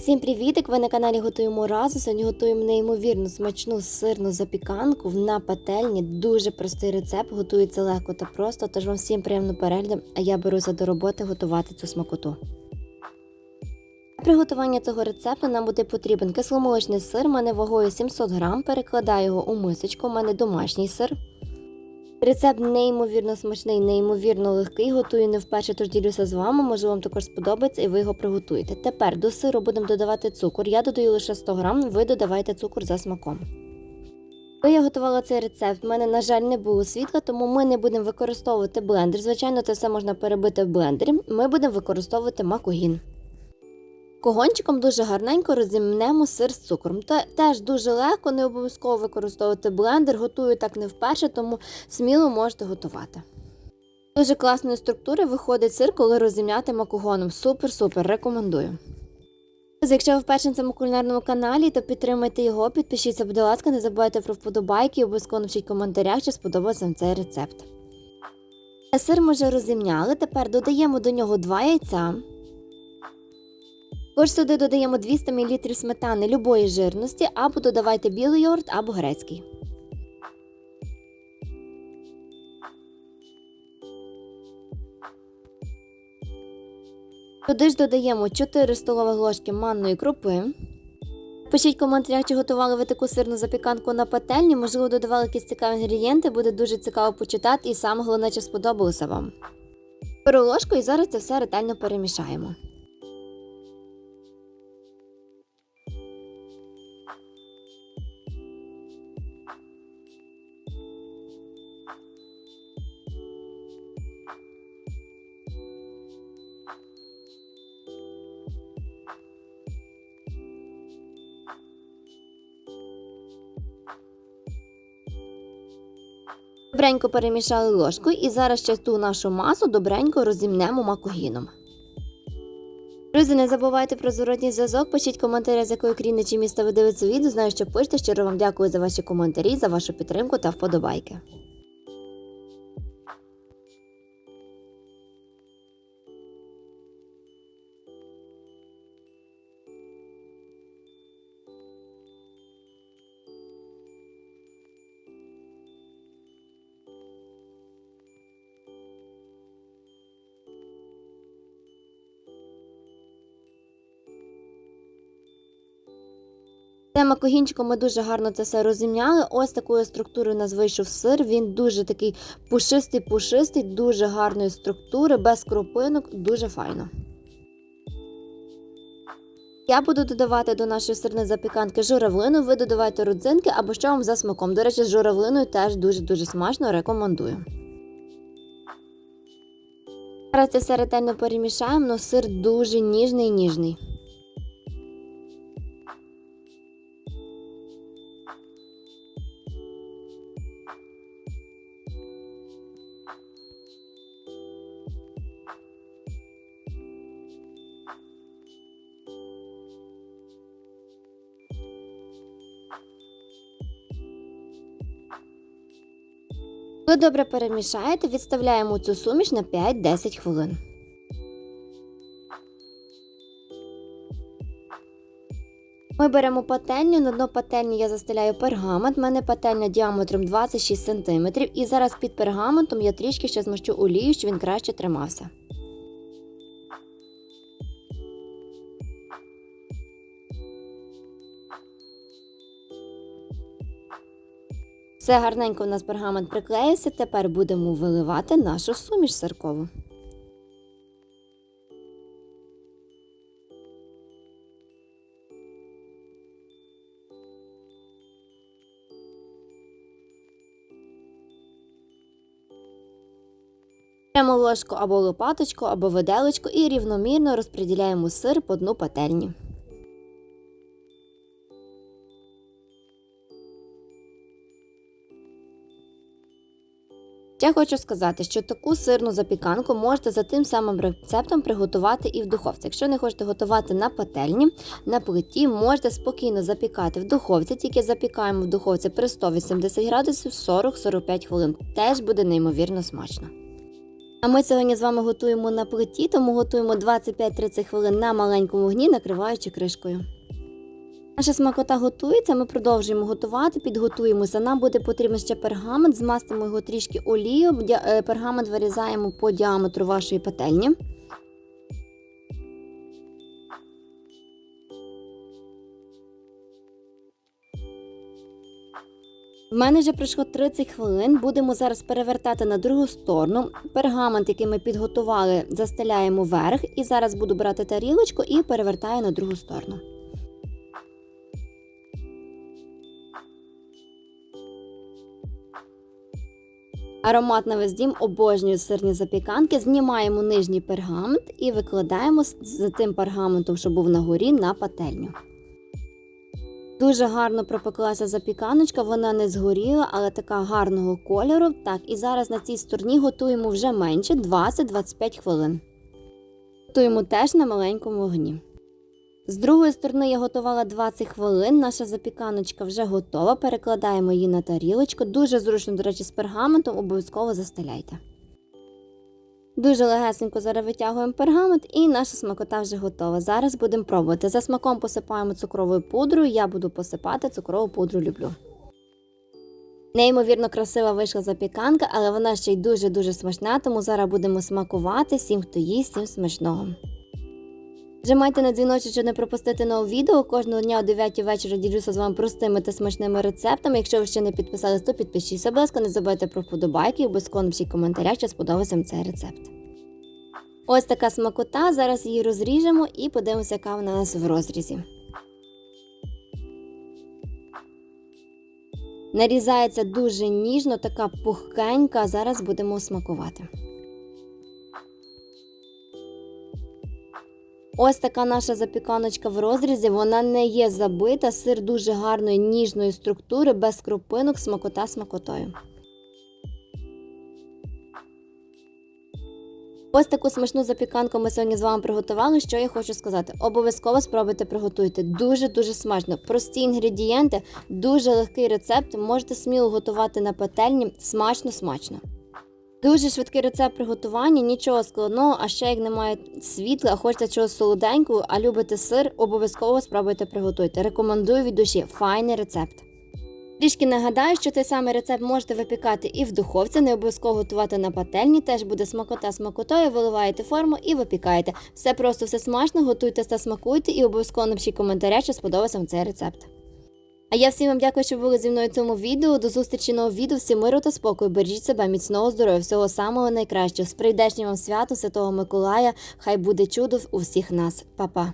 Всім привітик! Ви на каналі готуємо разу. Сьогодні готуємо неймовірно смачну сирну запіканку на пательні. Дуже простий рецепт, готується легко та просто. Тож вам всім приємно перегляду, а я беруся до роботи готувати цю смакоту. Для приготування цього рецепту нам буде потрібен кисломолочний сир, у мене вагою 700 грам. Перекладаю його у мисочку, у мене домашній сир. Рецепт неймовірно смачний, неймовірно легкий. Готую не вперше, тож ділюся з вами. Може вам також сподобається і ви його приготуєте. Тепер до сиру будемо додавати цукор. Я додаю лише 100 грам, ви додавайте цукор за смаком. Коли я готувала цей рецепт, в мене, на жаль, не було світла, тому ми не будемо використовувати блендер. Звичайно, це все можна перебити в блендері. Ми будемо використовувати макогін. Когончиком дуже гарненько розімнемо сир з цукром. Та теж дуже легко, не обов'язково використовувати блендер. Готую так не вперше, тому сміло можете готувати. Дуже класної структури виходить сир, коли розімняти макогоном. Супер-супер, рекомендую. Якщо ви вперше на цьому кулінарному каналі, то підтримайте його, підпишіться, будь ласка, не забувайте про вподобайки і обов'язково напишіть в коментарях, чи сподобався вам цей рецепт. Сир ми вже розімняли, тепер додаємо до нього 2 яйця. Також сюди додаємо 200 мл сметани любої жирності, або додавайте білий йогурт, або грецький. Туди ж додаємо 4 столові ложки манної крупи. Пишіть в чи готували ви таку сирну запіканку на пательні, можливо, додавали якісь цікаві інгредієнти, буде дуже цікаво почитати і саме головне, чи сподобалося вам. Беру ложку і зараз це все ретельно перемішаємо. Добренько перемішали ложкою і зараз ще ту нашу масу добренько розімнемо макогіном. Друзі, не забувайте про зворотній зв'язок, пишіть коментарі, з якої країни чи міста ви дивитеся відео. Знаю, що пишете. Щиро вам дякую за ваші коментарі, за вашу підтримку та вподобайки. Цим макогінчиком ми дуже гарно це все розімняли. Ось такою структурою у нас вийшов сир. Він дуже такий пушистий-пушистий, дуже гарної структури, без кропинок, дуже файно. Я буду додавати до нашої сирної запіканки журавлину, ви додавайте родзинки або що вам за смаком. До речі, з журавлиною теж дуже-дуже смачно рекомендую. Зараз це все ретельно перемішаємо, але сир дуже ніжний ніжний. Коли добре перемішаєте, відставляємо цю суміш на 5-10 хвилин. Ми беремо пательню, на дно пательні я застеляю пергамент. У мене пательня діаметром 26 см. І зараз під пергаментом я трішки ще змащу олію, щоб він краще тримався. Все гарненько у нас пергамент приклеївся. Тепер будемо виливати нашу суміш сиркову. Беремо ложку або лопаточку, або виделочку і рівномірно розподіляємо сир по дну пательні. Я хочу сказати, що таку сирну запіканку можете за тим самим рецептом приготувати і в духовці. Якщо не хочете готувати на пательні, на плиті, можете спокійно запікати в духовці, тільки запікаємо в духовці при 180 градусів 40-45 хвилин. Теж буде неймовірно смачно. А ми сьогодні з вами готуємо на плиті, тому готуємо 25-30 хвилин на маленькому вогні, накриваючи кришкою. Наша смакота готується, ми продовжуємо готувати, підготуємося. Нам буде потрібен ще пергамент, змастимо його трішки олією. Е, Пергамент вирізаємо по діаметру вашої пательні. В мене вже пройшло 30 хвилин. Будемо зараз перевертати на другу сторону. Пергамент, який ми підготували, застеляємо вверх. І зараз буду брати тарілочку і перевертаю на другу сторону. Аромат на весь дім обожнюю сирні запіканки. Знімаємо нижній пергамент і викладаємо з- з тим пергаментом, що був на горі, на пательню. Дуже гарно пропеклася запіканочка, вона не згоріла, але така гарного кольору. Так, і зараз на цій стороні готуємо вже менше 20-25 хвилин. Готуємо теж на маленькому вогні. З другої сторони я готувала 20 хвилин. Наша запіканочка вже готова. Перекладаємо її на тарілочку. Дуже зручно, до речі, з пергаментом обов'язково застеляйте. Дуже легесенько зараз витягуємо пергамент і наша смакота вже готова. Зараз будемо пробувати. За смаком посипаємо цукровою пудрою. Я буду посипати цукрову пудру люблю. Неймовірно красива вийшла запіканка, але вона ще й дуже-дуже смачна, тому зараз будемо смакувати всім, хто їсть, всім смачного. Нажимайте на дзвіночок, щоб не пропустити нове відео. Кожного дня о 9 вечора ділюся з вами простими та смачними рецептами. Якщо ви ще не підписались, то підпишіться, будь ласка, не забудьте про вподобайки і обов'язково напишіть в коментарях, що сподобався вам цей рецепт. Ось така смакота. Зараз її розріжемо і подивимося, яка вона у нас в розрізі. Нарізається дуже ніжно, така пухкенька. Зараз будемо смакувати. Ось така наша запіканочка в розрізі. Вона не є забита, сир дуже гарної ніжної структури, без крупинок, смакота смакотою. Ось таку смачну запіканку ми сьогодні з вами приготували. Що я хочу сказати? Обов'язково спробуйте приготуйте. Дуже-дуже смачно. Прості інгредієнти, дуже легкий рецепт. Можете сміло готувати на пательні. Смачно-смачно. Дуже швидкий рецепт приготування, нічого складного, а ще як немає світла, хочете чогось солоденького, а любите сир, обов'язково спробуйте приготуйте. Рекомендую від душі. Файний рецепт. Трішки нагадаю, що цей самий рецепт можете випікати і в духовці, не обов'язково готувати на пательні, теж буде смакота смакотою, виливаєте форму і випікаєте. Все просто все смачно, готуйте та смакуйте і обов'язково напишіть коментаря, що сподобався вам цей рецепт. А я всім вам дякую, що були зі мною в цьому відео. До зустрічі нового відео. Всім миру та спокою. Бережіть себе, міцного здоров'я, всього самого найкращого. З прийдешнім вам святом Святого Миколая. Хай буде чудо у всіх нас. Па-па!